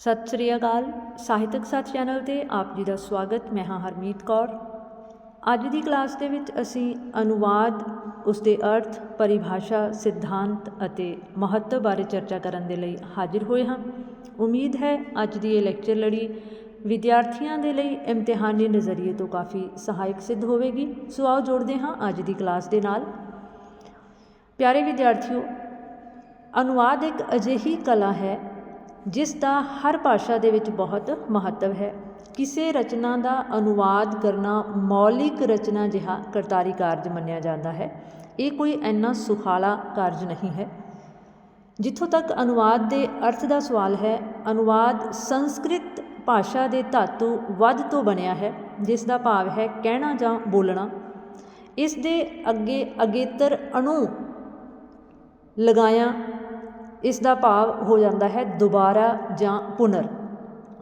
ਸਤਿ ਸ੍ਰੀ ਅਕਾਲ। ਸਾਹਿਤਕ ਸੱਚ ਚੈਨਲ ਤੇ ਆਪ ਜੀ ਦਾ ਸਵਾਗਤ। ਮੈਂ ਹਾਂ ਹਰਮੀਤ ਕੌਰ। ਅੱਜ ਦੀ ਕਲਾਸ ਦੇ ਵਿੱਚ ਅਸੀਂ ਅਨੁਵਾਦ ਉਸ ਦੇ ਅਰਥ, ਪਰਿਭਾਸ਼ਾ, ਸਿਧਾਂਤ ਅਤੇ ਮਹੱਤਵ ਬਾਰੇ ਚਰਚਾ ਕਰਨ ਦੇ ਲਈ ਹਾਜ਼ਰ ਹੋਏ ਹਾਂ। ਉਮੀਦ ਹੈ ਅੱਜ ਦੀ ਇਹ ਲੈਕਚਰ ਲੜੀ ਵਿਦਿਆਰਥੀਆਂ ਦੇ ਲਈ ਇਮਤਿਹਾਨੀ ਨਜ਼ਰੀਏ ਤੋਂ ਕਾਫੀ ਸਹਾਇਕ ਸਿੱਧ ਹੋਵੇਗੀ। ਸੋ ਆਓ ਜੋੜਦੇ ਹਾਂ ਅੱਜ ਦੀ ਕਲਾਸ ਦੇ ਨਾਲ। ਪਿਆਰੇ ਵਿਦਿਆਰਥੀਓ, ਅਨੁਵਾਦ ਇੱਕ ਅਜਿਹੀ ਕਲਾ ਹੈ ਜਿਸ ਦਾ ਹਰ ਭਾਸ਼ਾ ਦੇ ਵਿੱਚ ਬਹੁਤ ਮਹੱਤਵ ਹੈ। ਕਿਸੇ ਰਚਨਾ ਦਾ ਅਨੁਵਾਦ ਕਰਨਾ ਮੌਲਿਕ ਰਚਨਾ ਜਿਹਾ ਕਰਤਾਰੀ ਕਾਰਜ ਮੰਨਿਆ ਜਾਂਦਾ ਹੈ। ਇਹ ਕੋਈ ਇੰਨਾ ਸੁਖਾਲਾ ਕਾਰਜ ਨਹੀਂ ਹੈ। ਜਿੱਥੋਂ ਤੱਕ ਅਨੁਵਾਦ ਦੇ ਅਰਥ ਦਾ ਸਵਾਲ ਹੈ, ਅਨੁਵਾਦ ਸੰਸਕ੍ਰਿਤ ਭਾਸ਼ਾ ਦੇ ਧਾਤੂ ਵੱਧ ਤੋਂ ਬਣਿਆ ਹੈ, ਜਿਸ ਦਾ ਭਾਵ ਹੈ ਕਹਿਣਾ ਜਾਂ ਬੋਲਣਾ। ਇਸ ਦੇ ਅੱਗੇ ਅਗੇਤਰ ਅਣੂ ਲਗਾਇਆ ਇਸ ਦਾ ਭਾਵ ਹੋ ਜਾਂਦਾ ਹੈ ਦੁਬਾਰਾ ਜਾਂ ਪੁਨਰ।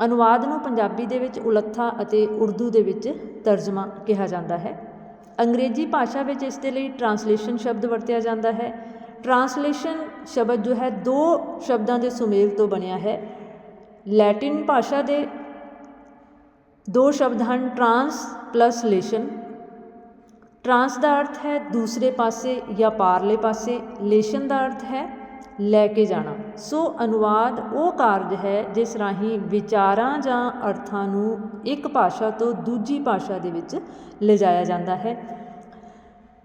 ਅਨੁਵਾਦ ਨੂੰ ਪੰਜਾਬੀ ਦੇ ਵਿੱਚ ਉਲੱਥਾ ਅਤੇ ਉਰਦੂ ਦੇ ਵਿੱਚ ਤਰਜਮਾ ਕਿਹਾ ਜਾਂਦਾ ਹੈ। ਅੰਗਰੇਜ਼ੀ ਭਾਸ਼ਾ ਵਿੱਚ ਇਸ ਦੇ ਲਈ ਟਰਾਂਸਲੇਸ਼ਨ ਸ਼ਬਦ ਵਰਤਿਆ ਜਾਂਦਾ ਹੈ। ਟਰਾਂਸਲੇਸ਼ਨ ਸ਼ਬਦ ਜੋ ਹੈ ਦੋ ਸ਼ਬਦਾਂ ਦੇ ਸੁਮੇਲ ਤੋਂ ਬਣਿਆ ਹੈ। ਲੈਟਿਨ ਭਾਸ਼ਾ ਦੇ ਦੋ ਸ਼ਬਦ ਹਨ ਟਰਾਂਸ ਪਲਸ ਲੇਸ਼ਨ ਟਰਾਂਸ ਦਾ ਅਰਥ ਹੈ ਦੂਸਰੇ ਪਾਸੇ ਜਾਂ ਪਾਰਲੇ ਪਾਸੇ। ਲੇਸ਼ਨ ਦਾ ਅਰਥ ਹੈ ਲੈ ਕੇ ਜਾਣਾ। ਸੋ ਅਨੁਵਾਦ ਉਹ ਕਾਰਜ ਹੈ ਜਿਸ ਰਾਹੀਂ ਵਿਚਾਰਾਂ ਜਾਂ ਅਰਥਾਂ ਨੂੰ ਇੱਕ ਭਾਸ਼ਾ ਤੋਂ ਦੂਜੀ ਭਾਸ਼ਾ ਦੇ ਵਿੱਚ ਲਿਜਾਇਆ ਜਾਂਦਾ ਹੈ।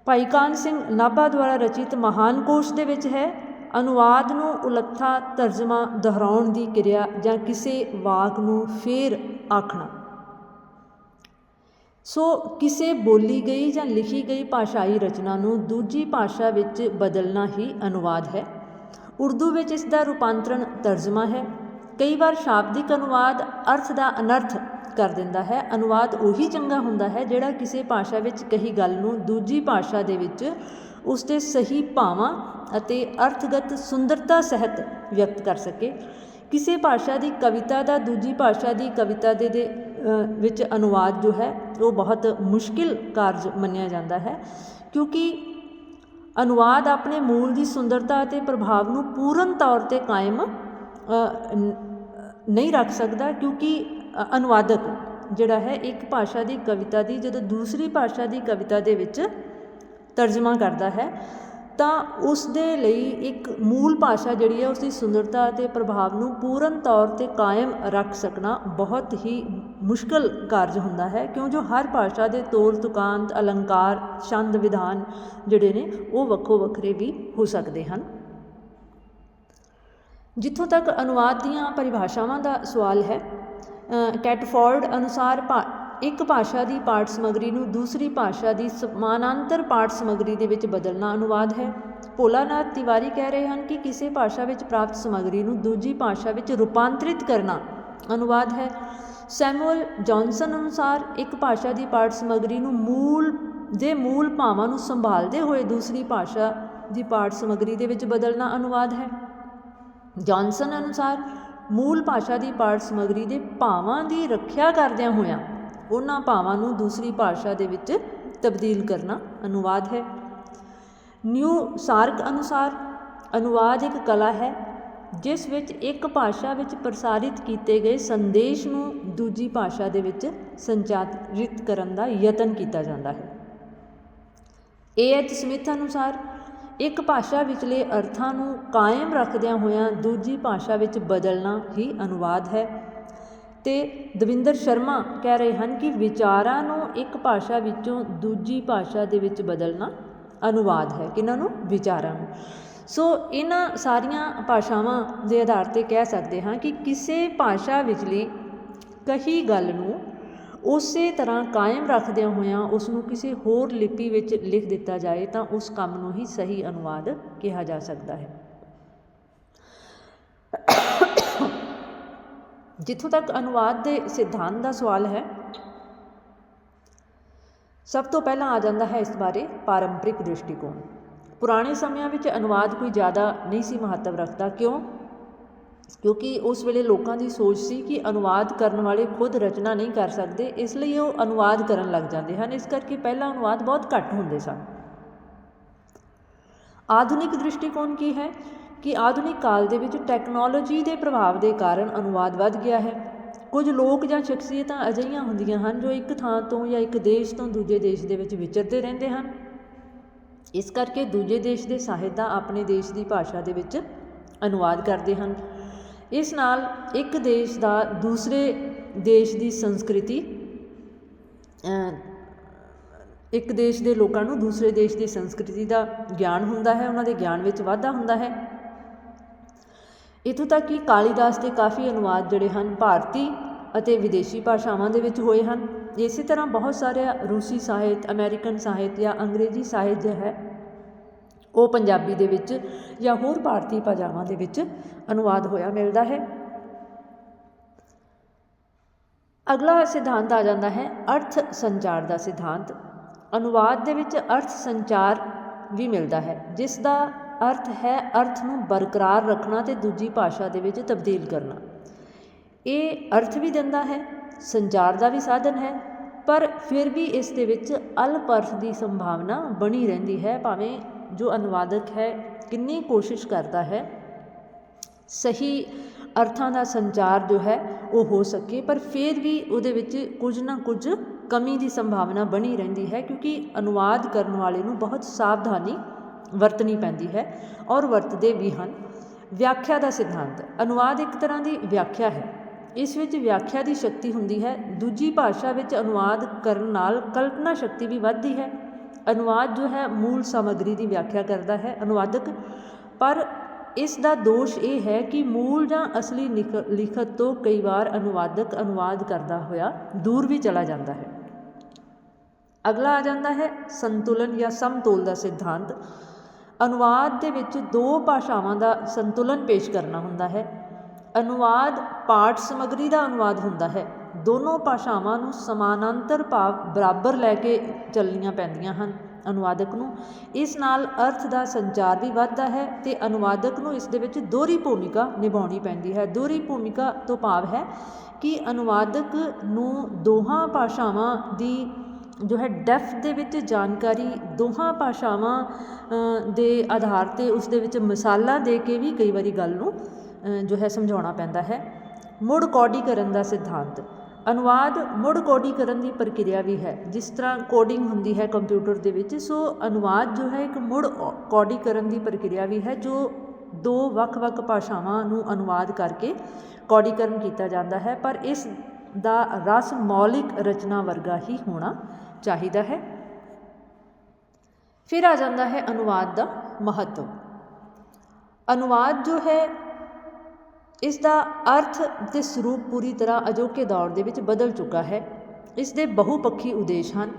ਭਾਈ ਕਾਨ ਸਿੰਘ ਨਾਭਾ ਦੁਆਰਾ ਰਚਿਤ ਮਹਾਨ ਕੋਸ਼ ਦੇ ਵਿੱਚ ਹੈ। ਅਨੁਵਾਦ ਨੂੰ ਉਲੱਥਾ ਤਰਜਮਾ ਦੁਹਰਾਉਣ ਦੀ ਕਿਰਿਆ ਜਾਂ ਕਿਸੇ ਵਾਕ ਨੂੰ ਫੇਰ ਆਖਣਾ। ਸੋ ਕਿਸੇ ਬੋਲੀ ਗਈ ਜਾਂ ਲਿਖੀ ਗਈ ਭਾਸ਼ਾਈ ਰਚਨਾ ਨੂੰ ਦੂਜੀ ਭਾਸ਼ਾ ਵਿੱਚ ਬਦਲਣਾ ਹੀ ਅਨੁਵਾਦ ਹੈ। ਉਰਦੂ ਵਿੱਚ ਇਸ ਦਾ ਰੂਪਾਂਤਰਣ ਤਰਜਮਾ ਹੈ। ਕਈ ਵਾਰ ਸ਼ਾਬਦਿਕ ਅਨੁਵਾਦ ਅਰਥ ਦਾ ਅਨਰਥ ਕਰ ਦਿੰਦਾ ਹੈ। ਅਨੁਵਾਦ ਉਹੀ ਚੰਗਾ ਹੁੰਦਾ ਹੈ ਜਿਹੜਾ ਕਿਸੇ ਭਾਸ਼ਾ ਵਿੱਚ ਕਹੀ ਗੱਲ ਨੂੰ ਦੂਜੀ ਭਾਸ਼ਾ ਦੇ ਵਿੱਚ ਉਸ ਦੇ ਸਹੀ ਭਾਵਾਂ ਅਤੇ ਅਰਥਗਤ ਸੁੰਦਰਤਾ ਸਹਿਤ ਵਿਅਕਤ ਕਰ ਸਕੇ। ਕਿਸੇ ਭਾਸ਼ਾ ਦੀ ਕਵਿਤਾ ਦਾ ਦੂਜੀ ਭਾਸ਼ਾ ਦੀ ਕਵਿਤਾ ਦੇ ਦੇ ਵਿੱਚ ਅਨੁਵਾਦ ਜੋ ਹੈ, ਉਹ ਬਹੁਤ ਮੁਸ਼ਕਿਲ ਕਾਰਜ ਮੰਨਿਆ ਜਾਂਦਾ ਹੈ। ਕਿਉਂਕਿ ਅਨੁਵਾਦ ਆਪਣੇ ਮੂਲ ਦੀ ਸੁੰਦਰਤਾ ਅਤੇ ਪ੍ਰਭਾਵ ਨੂੰ ਪੂਰਨ ਤੌਰ ਤੇ ਕਾਇਮ ਨਹੀਂ ਰੱਖ ਸਕਦਾ ਕਿਉਂਕਿ ਅਨੁਵਾਦਕ ਜਿਹੜਾ ਹੈ ਇੱਕ ਭਾਸ਼ਾ ਦੀ ਕਵਿਤਾ ਦੀ, ਜਦੋਂ ਦੂਸਰੀ ਭਾਸ਼ਾ ਦੀ ਕਵਿਤਾ ਦੇ ਵਿੱਚ ਤਰਜਮਾ ਕਰਦਾ ਹੈ। ਤਾਂ ਉਸ ਦੇ ਲਈ ਇੱਕ ਮੂਲ ਭਾਸ਼ਾ ਜਿਹੜੀ ਹੈ ਉਸ ਦੀ ਸੁੰਦਰਤਾ ਅਤੇ ਪ੍ਰਭਾਵ ਨੂੰ ਪੂਰਨ ਤੌਰ ਤੇ ਕਾਇਮ ਰੱਖ ਸਕਣਾ ਬਹੁਤ ਹੀ ਮੁਸ਼ਕਲ ਕਾਰਜ ਹੁੰਦਾ ਹੈ, ਕਿਉਂ ਜੋ ਹਰ ਭਾਸ਼ਾ ਦੇ ਤੋਰ, ਤੁਕਾਂਤ, ਅਲੰਕਾਰ, ਛੰਦ, ਵਿਧਾਨ ਜਿਹੜੇ ਨੇ ਉਹ ਵੱਖੋ ਵੱਖਰੇ ਵੀ ਹੋ ਸਕਦੇ ਹਨ। ਜਿੱਥੋਂ ਤੱਕ ਅਨੁਵਾਦ ਦੀਆਂ ਪਰਿਭਾਸ਼ਾਵਾਂ ਦਾ ਸਵਾਲ ਹੈ ਕੈਟਫੋਰਡ ਅਨੁਸਾਰ ਇੱਕ ਭਾਸ਼ਾ ਦੀ ਪਾਠ ਸਮੱਗਰੀ ਨੂੰ ਦੂਸਰੀ ਭਾਸ਼ਾ ਦੀ ਸਮਾਨਾਂਤਰ ਪਾਠ ਸਮੱਗਰੀ ਦੇ ਵਿੱਚ ਬਦਲਣਾ ਅਨੁਵਾਦ ਹੈ। ਭੋਲਾਨਾਥ ਤਿਵਾਰੀ ਕਹਿ ਰਹੇ ਹਨ ਕਿ ਕਿਸੇ ਭਾਸ਼ਾ ਵਿੱਚ ਪ੍ਰਾਪਤ ਸਮੱਗਰੀ ਨੂੰ ਦੂਜੀ ਭਾਸ਼ਾ ਵਿੱਚ ਰੂਪਾਂਤਰਿਤ ਕਰਨਾ ਅਨੁਵਾਦ ਹੈ। ਸੈਮੂਅਲ ਜੌਨਸਨ ਅਨੁਸਾਰ ਇੱਕ ਭਾਸ਼ਾ ਦੀ ਪਾਠ ਸਮੱਗਰੀ ਨੂੰ ਮੂਲ, ਦੇ ਮੂਲ ਭਾਵਾਂ ਨੂੰ ਸੰਭਾਲਦੇ ਹੋਏ ਦੂਸਰੀ ਭਾਸ਼ਾ ਦੀ ਪਾਠ ਸਮੱਗਰੀ ਦੇ ਵਿੱਚ ਬਦਲਣਾ ਅਨੁਵਾਦ ਹੈ। ਜੌਨਸਨ ਅਨੁਸਾਰ ਮੂਲ ਭਾਸ਼ਾ ਦੀ ਪਾਠ ਸਮੱਗਰੀ ਦੇ ਭਾਵਾਂ ਦੀ ਰੱਖਿਆ ਕਰਦਿਆਂ ਹੋਇਆਂ ਉਹਨਾਂ ਭਾਵਾਂ ਨੂੰ ਦੂਸਰੀ ਭਾਸ਼ਾ ਦੇ ਵਿੱਚ ਤਬਦੀਲ ਕਰਨਾ ਅਨੁਵਾਦ ਹੈ। ਨਿਊ ਸਾਰਕ ਅਨੁਸਾਰ ਅਨੁਵਾਦ ਇੱਕ ਕਲਾ ਹੈ, ਜਿਸ ਵਿੱਚ ਇੱਕ ਭਾਸ਼ਾ ਵਿੱਚ ਪ੍ਰਸਾਰਿਤ ਕੀਤੇ ਗਏ ਸੰਦੇਸ਼ ਨੂੰ ਦੂਜੀ ਭਾਸ਼ਾ ਦੇ ਵਿੱਚ ਸੰਚਾਰਿਤ ਕਰਨ ਦਾ ਯਤਨ ਕੀਤਾ ਜਾਂਦਾ ਹੈ। ਏ ਐਚ ਸਮਿਥ ਅਨੁਸਾਰ ਇੱਕ ਭਾਸ਼ਾ ਵਿਚਲੇ ਅਰਥਾਂ ਨੂੰ ਕਾਇਮ ਰੱਖਦਿਆਂ ਹੋਇਆਂ ਦੂਜੀ ਭਾਸ਼ਾ ਵਿੱਚ ਬਦਲਣਾ ਹੀ ਅਨੁਵਾਦ ਹੈ। ਤੇ ਦਵਿੰਦਰ ਸ਼ਰਮਾ ਕਹਿ ਰਹੇ ਹਨ ਕਿ ਵਿਚਾਰਾਂ ਨੂੰ ਇੱਕ ਭਾਸ਼ਾ ਵਿੱਚੋਂ ਦੂਜੀ ਭਾਸ਼ਾ ਦੇ ਵਿੱਚ ਬਦਲਣਾ ਅਨੁਵਾਦ ਹੈ ਕਿਹਨਾਂ ਨੂੰ ਵਿਚਾਰਾਂ ਨੂੰ। ਸੋ ਇਹਨਾਂ ਸਾਰੀਆਂ ਭਾਸ਼ਾਵਾਂ ਦੇ ਆਧਾਰ ਤੇ ਕਹਿ ਸਕਦੇ ਹਾਂ ਕਿ ਕਿਸੇ ਭਾਸ਼ਾ ਵਿਚਲੀ ਕਹੀ ਗੱਲ ਨੂੰ ਉਸੇ ਤਰ੍ਹਾਂ ਕਾਇਮ ਰੱਖਦਿਆਂ ਹੋਇਆਂ ਉਸ ਨੂੰ ਕਿਸੇ ਹੋਰ ਲਿਪੀ ਵਿੱਚ ਲਿਖ ਦਿੱਤਾ ਜਾਏ ਤਾਂ ਉਸ ਕੰਮ ਨੂੰ ਹੀ ਸਹੀ ਅਨੁਵਾਦ ਕਿਹਾ ਜਾ ਸਕਦਾ ਹੈ। ਜਿੱਥੋਂ ਤੱਕ ਅਨੁਵਾਦ ਦੇ ਸਿਧਾਂਤ ਦਾ ਸਵਾਲ ਹੈ, ਸਭ ਤੋਂ ਪਹਿਲਾਂ ਆ ਜਾਂਦਾ ਹੈ ਇਸ ਬਾਰੇ ਪਾਰੰਪਰਿਕ ਦ੍ਰਿਸ਼ਟੀਕੋਣ। ਪੁਰਾਣੇ ਸਮਿਆਂ ਵਿੱਚ ਅਨੁਵਾਦ ਕੋਈ ਜ਼ਿਆਦਾ ਨਹੀਂ ਸੀ ਮਹੱਤਵ ਰੱਖਦਾ। ਕਿਉਂ? ਕਿਉਂਕਿ ਉਸ ਵੇਲੇ ਲੋਕਾਂ ਦੀ ਸੋਚ ਸੀ ਕਿ ਅਨੁਵਾਦ ਕਰਨ ਵਾਲੇ ਖੁਦ ਰਚਨਾ ਨਹੀਂ ਕਰ ਸਕਦੇ, ਇਸ ਲਈ ਉਹ ਅਨੁਵਾਦ ਕਰਨ ਲੱਗ ਜਾਂਦੇ ਹਨ। ਇਸ ਕਰਕੇ ਪਹਿਲਾਂ ਅਨੁਵਾਦ ਬਹੁਤ ਘੱਟ ਹੁੰਦੇ ਸਨ। ਆਧੁਨਿਕ ਦ੍ਰਿਸ਼ਟੀਕੋਣ ਕੀ ਹੈ? ਕਿ ਆਧੁਨਿਕ ਕਾਲ ਦੇ ਵਿੱਚ ਟੈਕਨੋਲੋਜੀ ਦੇ ਪ੍ਰਭਾਵ ਦੇ ਕਾਰਨ ਅਨੁਵਾਦ ਵੱਧ ਗਿਆ ਹੈ। ਕੁਝ ਲੋਕ ਜਾਂ ਸ਼ਖਸੀਅਤਾਂ ਅਜਿਹੀਆਂ ਹੁੰਦੀਆਂ ਹਨ ਜੋ ਇੱਕ ਥਾਂ ਤੋਂ ਜਾਂ ਇੱਕ ਦੇਸ਼ ਤੋਂ ਦੂਜੇ ਦੇਸ਼ ਦੇ ਵਿੱਚ ਵਿਚਰਦੇ ਰਹਿੰਦੇ ਹਨ। ਇਸ ਕਰਕੇ ਦੂਜੇ ਦੇਸ਼ ਦੇ ਸਾਹਿਤ ਦਾ ਆਪਣੇ ਦੇਸ਼ ਦੀ ਭਾਸ਼ਾ ਦੇ ਵਿੱਚ ਅਨੁਵਾਦ ਕਰਦੇ ਹਨ। ਇਸ ਨਾਲ ਇੱਕ ਦੇਸ਼ ਦਾ ਦੂਸਰੇ ਦੇਸ਼ ਦੀ ਸੰਸਕ੍ਰਿਤੀ ਇੱਕ ਦੇਸ਼ ਦੇ ਲੋਕਾਂ ਨੂੰ ਦੂਸਰੇ ਦੇਸ਼ ਦੀ ਸੰਸਕ੍ਰਿਤੀ ਦਾ ਗਿਆਨ ਹੁੰਦਾ ਹੈ, ਉਹਨਾਂ ਦੇ ਗਿਆਨ ਵਿੱਚ ਵਾਧਾ ਹੁੰਦਾ ਹੈ। ਇੱਥੋਂ ਤੱਕ ਕਿ ਕਾਲੀਦਾਸ ਦੇ ਕਾਫੀ ਅਨੁਵਾਦ ਜਿਹੜੇ ਹਨ, ਭਾਰਤੀ ਅਤੇ ਵਿਦੇਸ਼ੀ ਭਾਸ਼ਾਵਾਂ ਦੇ ਵਿੱਚ ਹੋਏ ਹਨ। ਇਸੇ ਤਰ੍ਹਾਂ ਬਹੁਤ ਸਾਰੇ ਰੂਸੀ ਸਾਹਿਤ, ਅਮਰੀਕਨ ਸਾਹਿਤ ਜਾਂ ਅੰਗਰੇਜ਼ੀ ਸਾਹਿਤ ਜੋ ਹੈ, ਉਹ ਪੰਜਾਬੀ ਦੇ ਵਿੱਚ ਜਾਂ ਹੋਰ ਭਾਰਤੀ ਭਾਸ਼ਾਵਾਂ ਦੇ ਵਿੱਚ ਅਨੁਵਾਦ ਹੋਇਆ ਮਿਲਦਾ ਹੈ। ਅਗਲਾ ਸਿਧਾਂਤ ਆ ਜਾਂਦਾ ਹੈ ਅਰਥ ਸੰਚਾਰ ਦਾ ਸਿਧਾਂਤ। ਅਨੁਵਾਦ ਦੇ ਵਿੱਚ ਅਰਥ ਸੰਚਾਰ ਵੀ ਮਿਲਦਾ ਹੈ, ਜਿਸ ਦਾ ਅਰਥ ਹੈ ਅਰਥ ਨੂੰ ਬਰਕਰਾਰ ਰੱਖਣਾ ਤੇ ਦੂਜੀ ਭਾਸ਼ਾ ਦੇ ਵਿੱਚ ਤਬਦੀਲ ਕਰਨਾ। ਇਹ ਅਰਥ ਵੀ ਦਿੰਦਾ ਹੈ, ਸੰਚਾਰ ਦਾ ਵੀ ਸਾਧਨ ਹੈ, ਪਰ ਫਿਰ ਵੀ ਇਸ ਦੇ ਵਿੱਚ ਅਲਪਰਥ ਦੀ ਸੰਭਾਵਨਾ ਬਣੀ ਰਹਿੰਦੀ ਹੈ, ਭਾਵੇਂ ਜੋ ਅਨੁਵਾਦਕ ਹੈ ਕਿੰਨੀ ਕੋਸ਼ਿਸ਼ ਕਰਦਾ ਹੈ। ਸਹੀ ਅਰਥਾਂ ਦਾ ਸੰਚਾਰ ਜੋ ਹੈ, ਉਹ ਹੋ ਸਕੇ, ਪਰ ਫਿਰ ਵੀ ਉਹਦੇ ਵਿੱਚ ਕੁਝ ਨਾ ਕੁਝ ਕਮੀ ਦੀ ਸੰਭਾਵਨਾ ਬਣੀ ਰਹਿੰਦੀ ਹੈ, ਕਿਉਂਕਿ ਅਨੁਵਾਦ ਕਰਨ ਵਾਲੇ ਨੂੰ ਬਹੁਤ ਸਾਵਧਾਨੀ ਵਰਤਣੀ ਪੈਂਦੀ ਹੈ ਔਰ ਵਰਤਦੇ ਵੀ ਹਨ। ਵਿਆਖਿਆ ਦਾ ਸਿਧਾਂਤ, ਅਨੁਵਾਦ ਇੱਕ ਤਰ੍ਹਾਂ ਦੀ ਵਿਆਖਿਆ ਹੈ। ਇਸ ਵਿੱਚ ਵਿਆਖਿਆ ਦੀ ਸ਼ਕਤੀ ਹੁੰਦੀ ਹੈ, ਦੂਜੀ ਭਾਸ਼ਾ ਵਿੱਚ ਅਨੁਵਾਦ ਕਰਨ ਨਾਲ ਕਲਪਨਾ ਸ਼ਕਤੀ ਵੀ ਵੱਧਦੀ ਹੈ। ਅਨੁਵਾਦ ਜੋ ਹੈ, ਮੂਲ ਸਮੱਗਰੀ ਦੀ ਵਿਆਖਿਆ ਕਰਦਾ ਹੈ, ਅਨੁਵਾਦਕ। ਪਰ ਇਸ ਦਾ ਦੋਸ਼ ਇਹ ਹੈ ਕਿ ਮੂਲ ਜਾਂ ਅਸਲੀ ਲਿਖ- ਲਿਖਤ ਤੋਂ ਕਈ ਵਾਰ ਅਨੁਵਾਦਕ ਅਨੁਵਾਦ ਕਰਦਾ ਹੋਇਆ ਦੂਰ ਵੀ ਚਲਾ ਜਾਂਦਾ ਹੈ। ਅਗਲਾ ਆ ਜਾਂਦਾ ਹੈ, ਸੰਤੁਲਨ ਜਾਂ ਸਮਤੋਲ ਦਾ ਸਿਧਾਂਤ। ਅਨੁਵਾਦ ਦੇ ਵਿੱਚ ਦੋ ਭਾਸ਼ਾਵਾਂ ਦਾ ਸੰਤੁਲਨ ਪੇਸ਼ ਕਰਨਾ ਹੁੰਦਾ ਹੈ। ਅਨੁਵਾਦ ਪਾਠ ਸਮੱਗਰੀ ਦਾ ਅਨੁਵਾਦ ਹੁੰਦਾ ਹੈ। ਦੋਨੋਂ ਭਾਸ਼ਾਵਾਂ ਨੂੰ ਸਮਾਨਾਂਤਰ ਭਾਵ ਬਰਾਬਰ ਲੈ ਕੇ ਚੱਲਣੀਆਂ ਪੈਂਦੀਆਂ ਹਨ ਅਨੁਵਾਦਕ ਨੂੰ। ਇਸ ਨਾਲ ਅਰਥ ਦਾ ਸੰਚਾਰ ਵੀ ਵੱਧਦਾ ਹੈ ਤੇ ਅਨੁਵਾਦਕ ਨੂੰ ਇਸ ਦੇ ਵਿੱਚ ਦੋਹਰੀ ਭੂਮਿਕਾ ਨਿਭਾਉਣੀ ਪੈਂਦੀ ਹੈ। ਦੋਹਰੀ ਭੂਮਿਕਾ ਤੋਂ ਭਾਵ ਹੈ ਕਿ ਅਨੁਵਾਦਕ ਨੂੰ ਦੋਹਾਂ ਭਾਸ਼ਾਵਾਂ ਦੀ ਜੋ ਹੈ ਡੈਫ ਦੇ ਵਿੱਚ ਜਾਣਕਾਰੀ ਦੋਹਾਂ ਭਾਸ਼ਾਵਾਂ ਦੇ ਆਧਾਰ ਤੇ ਉਸ ਦੇ ਵਿੱਚ ਮਿਸਾਲਾਂ ਦੇ ਕੇ ਵੀ ਕਈ ਵਾਰੀ ਗੱਲ ਨੂੰ ਜੋ ਹੈ ਸਮਝਾਉਣਾ ਪੈਂਦਾ ਹੈ। ਮੁੜ ਕੋਡੀਕਰਨ ਦਾ ਸਿਧਾਂਤ। ਅਨੁਵਾਦ ਮੁੜ ਕੋਡੀਕਰਨ ਦੀ ਪ੍ਰਕਿਰਿਆ ਵੀ ਹੈ। ਜਿਸ ਤਰ੍ਹਾਂ ਕੋਡਿੰਗ ਹੁੰਦੀ ਹੈ ਕੰਪਿਊਟਰ ਦੇ ਵਿੱਚ, ਸੋ ਅਨੁਵਾਦ ਜੋ ਹੈ ਇੱਕ ਮੁੜ ਕੋਡੀਕਰਨ ਦੀ ਪ੍ਰਕਿਰਿਆ ਵੀ ਹੈ, ਜੋ ਦੋ ਵੱਖ-ਵੱਖ ਭਾਸ਼ਾਵਾਂ ਨੂੰ ਅਨੁਵਾਦ ਕਰਕੇ ਕੋਡੀਕਰਨ ਕੀਤਾ ਜਾਂਦਾ ਹੈ। ਪਰ ਇਸ ਦਾ ਰਸ ਮੌਲਿਕ ਰਚਨਾ ਵਰਗਾ ਹੀ ਹੋਣਾ ਚਾਹੀਦਾ ਹੈ। ਫਿਰ ਆ ਜਾਂਦਾ ਹੈ ਅਨੁਵਾਦ ਦਾ ਮਹੱਤਵ। ਅਨੁਵਾਦ ਜੋ ਹੈ ਇਸ ਦਾ ਅਰਥ ਤੇ ਸਰੂਪ ਪੂਰੀ ਤਰ੍ਹਾਂ ਅਜੋਕੇ ਦੌਰ ਦੇ ਵਿੱਚ ਬਦਲ ਚੁੱਕਾ ਹੈ। ਇਸ ਦੇ ਬਹੁਪੱਖੀ ਉਦੇਸ਼ ਹਨ।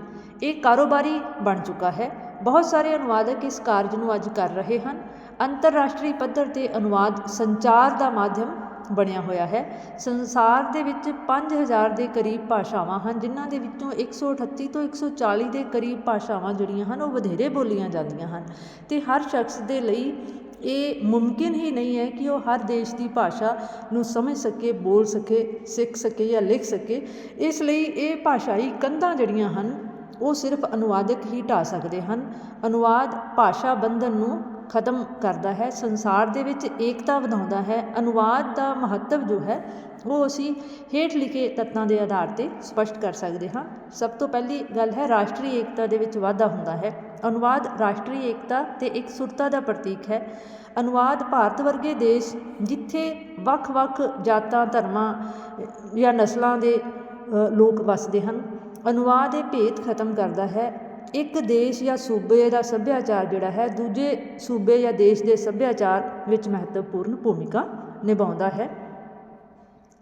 ਇਹ ਕਾਰੋਬਾਰੀ ਬਣ ਚੁੱਕਾ ਹੈ। ਬਹੁਤ ਸਾਰੇ ਅਨੁਵਾਦਕ ਇਸ ਕਾਰਜ ਨੂੰ ਅੱਜ ਕਰ ਰਹੇ ਹਨ। ਅੰਤਰਰਾਸ਼ਟਰੀ ਪੱਧਰ ਤੇ ਅਨੁਵਾਦ ਸੰਚਾਰ ਦਾ ਮਾਧਿਅਮ ਬਣਿਆ ਹੋਇਆ ਹੈ। ਸੰਸਾਰ ਦੇ ਵਿੱਚ 5000 ਦੇ ਕਰੀਬ ਭਾਸ਼ਾਵਾਂ ਹਨ, ਜਿਨ੍ਹਾਂ ਦੇ ਵਿੱਚੋਂ 138 ਤੋਂ 140 ਦੇ ਕਰੀਬ ਭਾਸ਼ਾਵਾਂ ਜਿਹੜੀਆਂ ਹਨ, ਉਹ ਵਧੇਰੇ ਬੋਲੀਆਂ ਜਾਂਦੀਆਂ ਹਨ। ਤੇ ਹਰ ਸ਼ਖਸ ਦੇ ਲਈ ਇਹ ਮੁਮਕਿਨ ਹੀ ਨਹੀਂ ਹੈ ਕਿ ਉਹ ਹਰ ਦੇਸ਼ ਦੀ ਭਾਸ਼ਾ ਨੂੰ ਸਮਝ ਸਕੇ, ਬੋਲ ਸਕੇ, ਸਿੱਖ ਸਕੇ ਜਾਂ ਲਿਖ ਸਕੇ। ਇਸ ਲਈ ਇਹ ਭਾਸ਼ਾਈ ਕੰਧਾਂ ਜਿਹੜੀਆਂ ਹਨ, ਉਹ ਸਿਰਫ ਅਨੁਵਾਦਕ ਹੀ ਢਾ ਸਕਦੇ ਹਨ। ਅਨੁਵਾਦ ਭਾਸ਼ਾ ਬੰਧਨ ਨੂੰ ਖਤਮ ਕਰਦਾ ਹੈ, ਸੰਸਾਰ ਦੇ ਵਿੱਚ ਏਕਤਾ ਵਧਾਉਂਦਾ ਹੈ, ਅਨੁਵਾਦ ਦਾ ਮਹੱਤਵ ਜੋ ਹੈ, ਉਹ ਅਸੀਂ ਹੇਠ ਲਿਖੇ ਤੱਤਾਂ ਦੇ ਆਧਾਰ ਤੇ ਸਪਸ਼ਟ ਕਰ ਸਕਦੇ ਹਾਂ। ਸਭ ਤੋਂ ਪਹਿਲੀ ਗੱਲ ਹੈ, ਰਾਸ਼ਟਰੀ ਏਕਤਾ ਦੇ ਵਿੱਚ ਵਾਧਾ ਹੁੰਦਾ ਹੈ। ਅਨੁਵਾਦ ਰਾਸ਼ਟਰੀ ਏਕਤਾ ਤੇ ਇੱਕ ਸੁਰਤਾ ਦਾ ਪ੍ਰਤੀਕ ਹੈ। ਅਨੁਵਾਦ ਭਾਰਤ ਵਰਗੇ ਦੇਸ਼ ਜਿੱਥੇ ਵੱਖ-ਵੱਖ ਜਾਤਾਂ, ਧਰਮਾਂ ਜਾਂ ਨਸਲਾਂ ਦੇ ਲੋਕ ਵੱਸਦੇ ਹਨ, ਅਨੁਵਾਦ ਇਹ ਭੇਦ ਖਤਮ ਕਰਦਾ ਹੈ। ਇੱਕ ਦੇਸ਼ ਜਾਂ ਸੂਬੇ ਦਾ ਸੱਭਿਆਚਾਰ ਜਿਹੜਾ ਹੈ, ਦੂਜੇ ਸੂਬੇ ਜਾਂ ਦੇਸ਼ ਦੇ ਸੱਭਿਆਚਾਰ ਵਿੱਚ ਮਹੱਤਵਪੂਰਨ ਭੂਮਿਕਾ ਨਿਭਾਉਂਦਾ ਹੈ।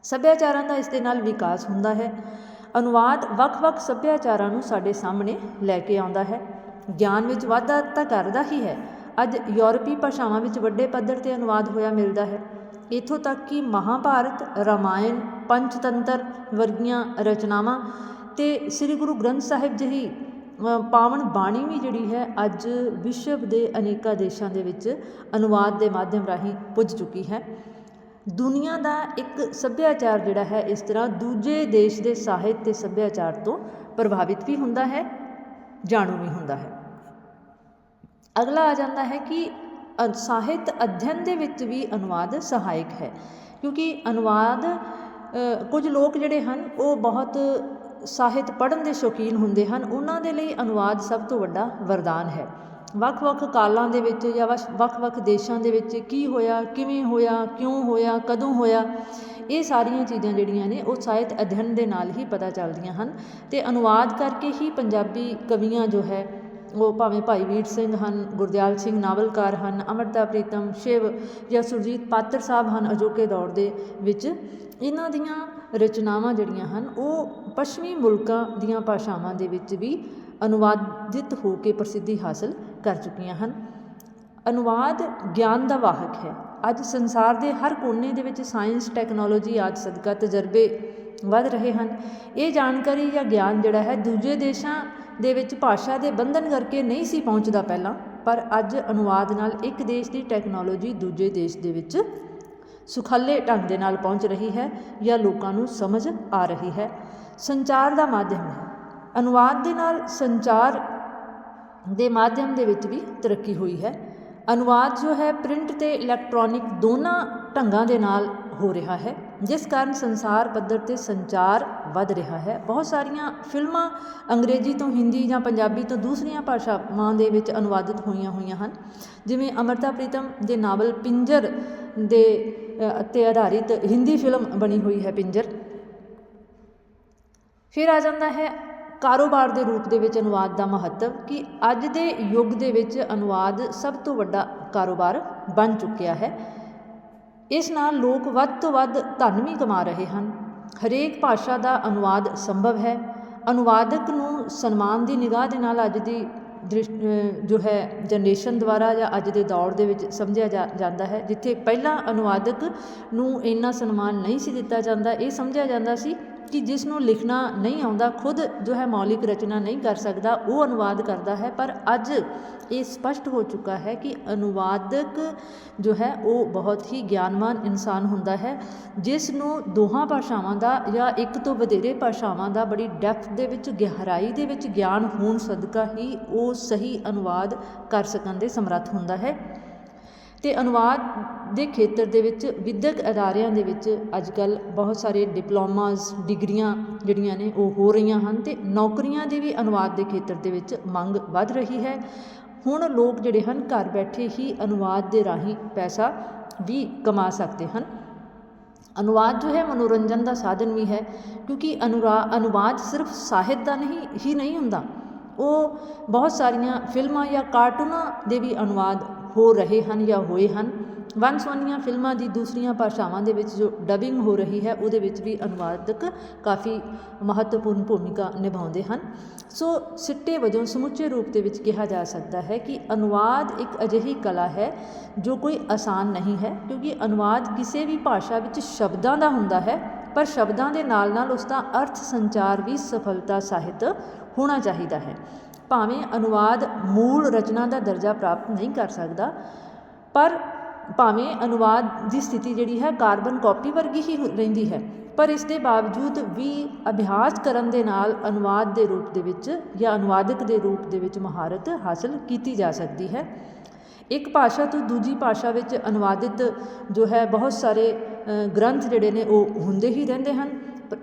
ਸੱਭਿਆਚਾਰਾਂ ਦਾ ਇਸ ਦੇ ਨਾਲ ਵਿਕਾਸ ਹੁੰਦਾ ਹੈ। ਅਨੁਵਾਦ ਵੱਖ-ਵੱਖ ਸੱਭਿਆਚਾਰਾਂ ਨੂੰ ਸਾਡੇ ਸਾਹਮਣੇ ਲੈ ਕੇ ਆਉਂਦਾ ਹੈ। ਗਿਆਨ ਵਿੱਚ ਵਾਧਾ ਤਾਂ ਕਰਦਾ ਹੀ ਹੈ। ਅੱਜ ਯੂਰਪੀ ਭਾਸ਼ਾਵਾਂ ਵਿੱਚ ਵੱਡੇ ਪੱਧਰ ਤੇ ਅਨੁਵਾਦ ਹੋਇਆ ਮਿਲਦਾ ਹੈ। ਇਥੋਂ ਤੱਕ ਕਿ ਮਹਾਭਾਰਤ, ਰਾਮਾਇਣ, ਪੰਚਤੰਤਰ ਵਰਗੀਆਂ ਰਚਨਾਵਾਂ ਤੇ ਸ੍ਰੀ ਗੁਰੂ ਗ੍ਰੰਥ ਸਾਹਿਬ ਜਿਹੀ ਪਾਵਨ ਬਾਣੀ ਵੀ ਜਿਹੜੀ ਹੈ ਅੱਜ ਵਿਸ਼ਵ ਦੇ ਅਨੇਕਾਂ ਦੇਸ਼ਾਂ ਦੇ ਵਿੱਚ ਅਨੁਵਾਦ ਦੇ ਮਾਧਿਅਮ ਰਾਹੀਂ ਪੁੱਜ ਚੁੱਕੀ ਹੈ। ਦੁਨੀਆ ਦਾ ਇੱਕ ਸੱਭਿਆਚਾਰ ਜਿਹੜਾ ਹੈ ਇਸ ਤਰ੍ਹਾਂ ਦੂਜੇ ਦੇਸ਼ ਦੇ ਸਾਹਿਤ ਤੇ ਸੱਭਿਆਚਾਰ ਤੋਂ ਪ੍ਰਭਾਵਿਤ ਵੀ ਹੁੰਦਾ ਹੈ, ਜਾਣੂ ਵੀ ਹੁੰਦਾ ਹੈ। ਅਗਲਾ ਆ ਜਾਂਦਾ ਹੈ ਕਿ ਸਾਹਿਤ ਅਧਿਐਨ ਦੇ ਵਿੱਚ ਵੀ ਅਨੁਵਾਦ ਸਹਾਇਕ ਹੈ, ਕਿਉਂਕਿ ਅਨੁਵਾਦ ਕੁਝ ਲੋਕ ਜਿਹੜੇ ਹਨ ਉਹ ਬਹੁਤ ਸਾਹਿਤ ਪੜ੍ਹਨ ਦੇ ਸ਼ੌਕੀਨ ਹੁੰਦੇ ਹਨ, ਉਹਨਾਂ ਦੇ ਲਈ ਅਨੁਵਾਦ ਸਭ ਤੋਂ ਵੱਡਾ ਵਰਦਾਨ ਹੈ। ਵੱਖ-ਵੱਖ ਕਾਲਾਂ ਦੇ ਵਿੱਚ ਜਾਂ ਵੱਖ-ਵੱਖ ਦੇਸ਼ਾਂ ਦੇ ਵਿੱਚ ਕੀ ਹੋਇਆ, ਕਿਵੇਂ ਹੋਇਆ, ਕਿਉਂ ਹੋਇਆ, ਕਦੋਂ ਹੋਇਆ, ਇਹ ਸਾਰੀਆਂ ਚੀਜ਼ਾਂ ਜਿਹੜੀਆਂ ਨੇ ਉਹ ਸਾਹਿਤ ਅਧਿਐਨ ਦੇ ਨਾਲ ਹੀ ਪਤਾ ਚੱਲਦੀਆਂ ਹਨ ਤੇ ਅਨੁਵਾਦ ਕਰਕੇ ਹੀ ਪੰਜਾਬੀ ਕਵੀਆਂ ਜੋ ਹੈ, ਉਹ ਭਾਵੇਂ ਭਾਈ ਵੀਰ ਸਿੰਘ ਹਨ, ਗੁਰਦਿਆਲ ਸਿੰਘ ਨਾਵਲਕਾਰ ਹਨ, ਅਮਰਤਾ ਪ੍ਰੀਤਮ, ਸ਼ਿਵ ਜਾਂ ਸੁਰਜੀਤ ਪਾਤਰ ਸਾਹਿਬ ਹਨ ਅਜੋਕੇ ਦੌਰ ਦੇ ਵਿੱਚ, ਇਹਨਾਂ ਦੀਆਂ ਰਚਨਾਵਾਂ ਜਿਹੜੀਆਂ ਹਨ, ਉਹ ਪੱਛਮੀ ਮੁਲਕਾਂ ਦੀਆਂ ਭਾਸ਼ਾਵਾਂ ਦੇ ਵਿੱਚ ਵੀ ਅਨੁਵਾਦਿਤ ਹੋ ਕੇ ਪ੍ਰਸਿੱਧੀ ਹਾਸਲ ਕਰ ਚੁੱਕੀਆਂ ਹਨ। ਅਨੁਵਾਦ ਗਿਆਨ ਦਾ ਵਾਹਕ ਹੈ। ਅੱਜ ਸੰਸਾਰ ਦੇ ਹਰ ਕੋਨੇ ਦੇ ਵਿੱਚ ਸਾਇੰਸ, ਟੈਕਨੋਲੋਜੀ, ਆਦਿ ਸਦਕਾ ਤਜਰਬੇ ਵੱਧ ਰਹੇ ਹਨ। ਇਹ ਜਾਣਕਾਰੀ ਜਾਂ ਗਿਆਨ ਜਿਹੜਾ ਹੈ, ਦੂਜੇ ਦੇਸ਼ਾਂ ਦੇ ਵਿੱਚ ਭਾਸ਼ਾ ਦੇ ਬੰਧਨ ਕਰਕੇ ਨਹੀਂ ਸੀ ਪਹੁੰਚਦਾ ਪਹਿਲਾਂ, ਪਰ ਅੱਜ ਅਨੁਵਾਦ ਨਾਲ ਇੱਕ ਦੇਸ਼ ਦੀ ਟੈਕਨੋਲੋਜੀ ਦੂਜੇ ਦੇਸ਼ ਦੇ ਵਿੱਚ ਸੁਖਾਲੇ ਢੰਗ ਦੇ ਨਾਲ ਪਹੁੰਚ ਰਹੀ ਹੈ ਜਾਂ ਲੋਕਾਂ ਨੂੰ ਸਮਝ ਆ ਰਹੀ ਹੈ। ਸੰਚਾਰ ਦਾ ਮਾਧਿਅਮ ਹੈ। ਅਨੁਵਾਦ ਦੇ ਨਾਲ ਸੰਚਾਰ ਦੇ ਮਾਧਿਅਮ ਦੇ ਵਿੱਚ ਵੀ ਤਰੱਕੀ ਹੋਈ ਹੈ। ਅਨੁਵਾਦ ਜੋ ਹੈ, ਪ੍ਰਿੰਟ ਤੇ ਇਲੈਕਟ੍ਰੋਨਿਕ ਦੋਨਾਂ ਢੰਗਾਂ ਦੇ ਨਾਲ ਹੋ ਰਿਹਾ ਹੈ, ਜਿਸ ਕਾਰਨ ਸੰਸਾਰ ਪੱਧਰ ਤੇ ਸੰਚਾਰ ਵੱਧ ਰਿਹਾ ਹੈ। ਬਹੁਤ ਸਾਰੀਆਂ ਫਿਲਮਾਂ ਅੰਗਰੇਜ਼ੀ ਤੋਂ ਹਿੰਦੀ ਜਾਂ ਪੰਜਾਬੀ ਤੋਂ ਦੂਸਰੀਆਂ ਭਾਸ਼ਾਵਾਂ ਦੇ ਵਿੱਚ ਅਨੁਵਾਦਿਤ ਹੋਈਆਂ ਹੋਈਆਂ ਹਨ, ਜਿਵੇਂ ਅਮਰਤਾ ਪ੍ਰੀਤਮ ਦੇ ਨਾਵਲ ਪਿੰਜਰ ਦੇ ਉੱਤੇ ਆਧਾਰਿਤ ਹਿੰਦੀ ਫਿਲਮ ਬਣੀ ਹੋਈ ਹੈ ਪਿੰਜਰ। ਫਿਰ ਆ ਜਾਂਦਾ ਹੈ ਕਾਰੋਬਾਰ ਦੇ ਰੂਪ ਦੇ ਵਿੱਚ ਅਨੁਵਾਦ ਦਾ ਮਹੱਤਵ ਕਿ ਅੱਜ ਦੇ ਯੁੱਗ ਦੇ ਵਿੱਚ ਅਨੁਵਾਦ ਸਭ ਤੋਂ ਵੱਡਾ ਕਾਰੋਬਾਰ ਬਣ ਚੁੱਕਿਆ ਹੈ। ਇਸ ਨਾਲ ਲੋਕ ਵੱਧ ਤੋਂ ਵੱਧ ਧਨ ਵੀ ਕਮਾ ਰਹੇ ਹਨ। ਹਰੇਕ ਭਾਸ਼ਾ ਦਾ ਅਨੁਵਾਦ ਸੰਭਵ ਹੈ। ਅਨੁਵਾਦਕ ਨੂੰ ਸਨਮਾਨ ਦੀ ਨਿਗਾਹ ਦੇ ਨਾਲ ਅੱਜ ਦੀ ਦ੍ਰਿਸ਼ ਜੋ ਹੈ ਜਨਰੇਸ਼ਨ ਦੁਆਰਾ ਜਾਂ ਅੱਜ ਦੇ ਦੌਰ ਦੇ ਵਿੱਚ ਸਮਝਿਆ ਜਾ, ਜਾਂਦਾ ਹੈ, ਜਿੱਥੇ ਪਹਿਲਾਂ ਅਨੁਵਾਦਕ ਨੂੰ ਇੰਨਾ ਸਨਮਾਨ ਨਹੀਂ ਸੀ ਦਿੱਤਾ ਜਾਂਦਾ, ਇਹ ਸਮਝਿਆ ਜਾਂਦਾ ਸੀ ਕਿ ਜਿਸ ਨੂੰ ਲਿਖਣਾ ਨਹੀਂ ਆਉਂਦਾ, ਖੁਦ ਜੋ ਹੈ ਮੌਲਿਕ ਰਚਨਾ ਨਹੀਂ ਕਰ ਸਕਦਾ, ਉਹ ਅਨੁਵਾਦ ਕਰਦਾ ਹੈ। ਪਰ ਅੱਜ ਇਹ ਸਪਸ਼ਟ ਹੋ ਚੁੱਕਾ ਹੈ ਕਿ ਅਨੁਵਾਦਕ ਜੋ ਹੈ, ਉਹ ਬਹੁਤ ਹੀ ਗਿਆਨਵਾਨ ਇਨਸਾਨ ਹੁੰਦਾ ਹੈ, ਜਿਸ ਨੂੰ ਦੋਹਾਂ ਭਾਸ਼ਾਵਾਂ ਦਾ ਜਾਂ ਇੱਕ ਤੋਂ ਵਧੇਰੇ ਭਾਸ਼ਾਵਾਂ ਦਾ ਬੜੀ ਡੈਪਥ ਦੇ ਵਿੱਚ, ਗਹਿਰਾਈ ਦੇ ਵਿੱਚ ਗਿਆਨ ਹੋਣ ਸਦਕਾ ਹੀ ਉਹ ਸਹੀ ਅਨੁਵਾਦ ਕਰ ਸਕਣ ਦੇ ਸਮਰੱਥ ਹੁੰਦਾ ਹੈ। ਤੇ ਅਨੁਵਾਦ ਦੇ ਖੇਤਰ ਦੇ ਵਿੱਚ ਵਿੱਦਿਅਕ ਅਦਾਰਿਆਂ ਦੇ ਵਿੱਚ ਅੱਜ ਕੱਲ੍ਹ ਬਹੁਤ ਸਾਰੇ ਡਿਪਲੋਮਾਸ, ਡਿਗਰੀਆਂ ਜਿਹੜੀਆਂ ਨੇ ਉਹ ਹੋ ਰਹੀਆਂ ਹਨ ਅਤੇ ਨੌਕਰੀਆਂ ਦੇ ਵੀ ਅਨੁਵਾਦ ਦੇ ਖੇਤਰ ਦੇ ਵਿੱਚ ਮੰਗ ਵੱਧ ਰਹੀ ਹੈ। ਹੁਣ ਲੋਕ ਜਿਹੜੇ ਹਨ, ਘਰ ਬੈਠੇ ਹੀ ਅਨੁਵਾਦ ਦੇ ਰਾਹੀਂ ਪੈਸਾ ਵੀ ਕਮਾ ਸਕਦੇ ਹਨ। ਅਨੁਵਾਦ ਜੋ ਹੈ, ਮਨੋਰੰਜਨ ਦਾ ਸਾਧਨ ਵੀ ਹੈ, ਕਿਉਂਕਿ ਅਨੁਰਾ, ਅਨੁਵਾਦ ਸਿਰਫ ਸਾਹਿਤ ਦਾ ਨਹੀਂ, ਹੀ ਨਹੀਂ ਹੁੰਦਾ। ਉਹ ਬਹੁਤ ਸਾਰੀਆਂ ਫਿਲਮਾਂ ਜਾਂ ਕਾਰਟੂਨਾਂ ਦੇ ਵੀ ਅਨੁਵਾਦ ਹੋ ਰਹੇ ਹਨ ਜਾਂ ਹੋਏ ਹਨ। ਵੰਨ ਸੁਵੰਨੀਆਂ ਫਿਲਮਾਂ ਦੀ ਦੂਸਰੀਆਂ ਭਾਸ਼ਾਵਾਂ ਦੇ ਵਿੱਚ ਜੋ ਡਬਿੰਗ ਹੋ ਰਹੀ ਹੈ, ਉਹਦੇ ਵਿੱਚ ਵੀ ਅਨੁਵਾਦਕ ਕਾਫੀ ਮਹੱਤਵਪੂਰਨ ਭੂਮਿਕਾ ਨਿਭਾਉਂਦੇ ਹਨ। ਸੋ ਸਿੱਟੇ ਵਜੋਂ ਸਮੁੱਚੇ ਰੂਪ ਦੇ ਵਿੱਚ ਕਿਹਾ ਜਾ ਸਕਦਾ ਹੈ ਕਿ ਅਨੁਵਾਦ ਇੱਕ ਅਜਿਹੀ ਕਲਾ ਹੈ ਜੋ ਕੋਈ ਆਸਾਨ ਨਹੀਂ ਹੈ, ਕਿਉਂਕਿ ਅਨੁਵਾਦ ਕਿਸੇ ਵੀ ਭਾਸ਼ਾ ਵਿੱਚ ਸ਼ਬਦਾਂ ਦਾ ਹੁੰਦਾ ਹੈ, ਪਰ ਸ਼ਬਦਾਂ ਦੇ ਨਾਲ ਨਾਲ ਉਸ ਦਾ ਅਰਥ ਸੰਚਾਰ ਵੀ ਸਫਲਤਾ ਸਹਿਤ ਹੋਣਾ ਚਾਹੀਦਾ ਹੈ। ਭਾਵੇਂ ਅਨੁਵਾਦ ਮੂਲ ਰਚਨਾ ਦਾ ਦਰਜਾ ਪ੍ਰਾਪਤ ਨਹੀਂ ਕਰ ਸਕਦਾ, ਪਰ ਭਾਵੇਂ ਅਨੁਵਾਦ ਦੀ ਸਥਿਤੀ ਜਿਹੜੀ ਹੈ ਕਾਰਬਨ ਕਾਪੀ ਵਰਗੀ ਹੀ ਰਹਿੰਦੀ ਹੈ, ਪਰ ਇਸ ਦੇ ਬਾਵਜੂਦ ਵੀ ਅਭਿਆਸ ਕਰਨ ਦੇ ਨਾਲ ਅਨੁਵਾਦ ਦੇ ਰੂਪ ਦੇ ਵਿੱਚ ਜਾਂ ਅਨੁਵਾਦਕ ਦੇ ਰੂਪ ਦੇ ਵਿੱਚ ਮਹਾਰਤ ਹਾਸਲ ਕੀਤੀ ਜਾ ਸਕਦੀ ਹੈ। ਇੱਕ ਭਾਸ਼ਾ ਤੋਂ ਦੂਜੀ ਭਾਸ਼ਾ ਵਿੱਚ ਅਨੁਵਾਦਿਤ ਜੋ ਹੈ ਬਹੁਤ ਸਾਰੇ ਗ੍ਰੰਥ ਜਿਹੜੇ ਨੇ ਉਹ ਹੁੰਦੇ ਹੀ ਰਹਿੰਦੇ ਹਨ।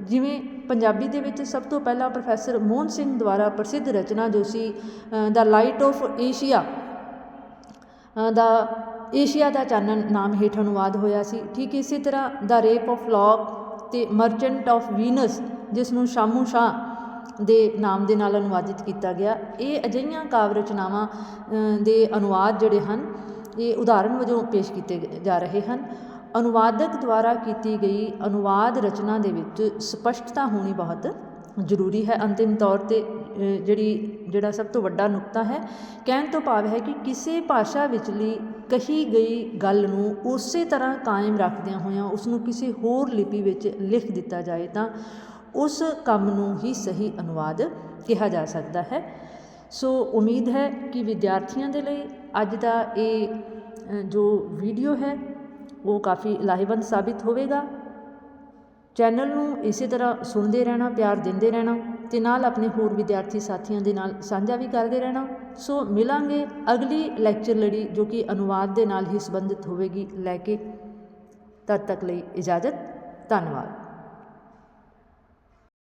ਜਿਵੇਂ ਪੰਜਾਬੀ ਦੇ ਵਿੱਚ ਸਭ ਤੋਂ ਪਹਿਲਾਂ ਪ੍ਰੋਫੈਸਰ ਮੋਹਨ ਸਿੰਘ ਦੁਆਰਾ ਪ੍ਰਸਿੱਧ ਰਚਨਾ ਜੋ ਸੀ ਦਾ ਲਾਈਟ ਆਫ ਏਸ਼ੀਆ ਦਾ ਏਸ਼ੀਆ ਦਾ ਚਾਨਣ ਨਾਮ ਹੇਠ ਅਨੁਵਾਦ ਹੋਇਆ ਸੀ। ਠੀਕ ਇਸੇ ਤਰ੍ਹਾਂ ਦਾ ਰੇਪ ਆਫ ਲੌਕ ਤੇ ਮਰਚੈਂਟ ਆਫ ਵੀਨਸ, ਜਿਸ ਨੂੰ ਸ਼ਾਮੂ ਸ਼ਾਹ ਦੇ ਨਾਮ ਦੇ ਨਾਲ ਅਨੁਵਾਦਿਤ ਕੀਤਾ ਗਿਆ। ਇਹ ਅਜਿਹੀਆਂ ਕਾਵ ਰਚਨਾਵਾਂ ਦੇ ਅਨੁਵਾਦ ਜਿਹੜੇ ਹਨ, ਇਹ ਉਦਾਹਰਣ ਵਜੋਂ ਪੇਸ਼ ਕੀਤੇ ਜਾ ਰਹੇ ਹਨ। ਅਨੁਵਾਦਕ ਦੁਆਰਾ ਕੀਤੀ ਗਈ ਅਨੁਵਾਦ ਰਚਨਾ ਦੇ ਵਿੱਚ ਸਪਸ਼ਟਤਾ ਹੋਣੀ ਬਹੁਤ ਜ਼ਰੂਰੀ ਹੈ। ਅੰਤਿਮ ਤੌਰ ਤੇ ਜਿਹੜੀ, ਜਿਹੜਾ ਸਭ ਤੋਂ ਵੱਡਾ ਨੁਕਤਾ ਹੈ, ਕਹਿਣ ਤੋਂ ਭਾਵ ਹੈ ਕਿ ਕਿਸੇ ਭਾਸ਼ਾ ਵਿਚਲੀ ਕਹੀ ਗਈ ਗੱਲ ਨੂੰ ਉਸੇ ਤਰ੍ਹਾਂ ਕਾਇਮ ਰੱਖਦਿਆਂ ਹੋਇਆਂ ਉਸ ਨੂੰ ਕਿਸੇ ਹੋਰ ਲਿਪੀ ਵਿੱਚ ਲਿਖ ਦਿੱਤਾ ਜਾਏ ਤਾਂ ਉਸ ਕੰਮ ਨੂੰ ਹੀ ਸਹੀ ਅਨੁਵਾਦ ਕਿਹਾ ਜਾ ਸਕਦਾ ਹੈ। ਸੋ ਉਮੀਦ ਹੈ ਕਿ ਵਿਦਿਆਰਥੀਆਂ ਦੇ ਲਈ ਅੱਜ ਦਾ ਇਹ ਜੋ ਵੀਡੀਓ ਹੈ, ਉਹ ਕਾਫੀ ਲਾਹੇਵੰਦ ਸਾਬਿਤ ਹੋਵੇਗਾ। ਚੈਨਲ ਨੂੰ ਇਸੇ ਤਰ੍ਹਾਂ ਸੁਣਦੇ ਰਹਿਣਾ, ਪਿਆਰ ਦਿੰਦੇ ਰਹਿਣਾ। ਤੇ ਨਾਲ ਆਪਣੇ ਹੋਰ ਵਿਦਿਆਰਥੀ ਸਾਥੀਆਂ ਦੇ ਨਾਲ ਸਾਂਝਾ ਵੀ ਕਰਦੇ ਰਹਿਣਾ। ਸੋ ਮਿਲਾਂਗੇ ਅਗਲੀ ਲੈਕਚਰ ਲੜੀ ਜੋ ਕਿ ਅਨੁਵਾਦ ਦੇ ਨਾਲ ਹੀ ਸੰਬੰਧਿਤ ਹੋਵੇਗੀ ਲੈ ਕੇ। ਤਦ ਤੱਕ ਲਈ ਇਜਾਜ਼ਤ, ਧੰਨਵਾਦ।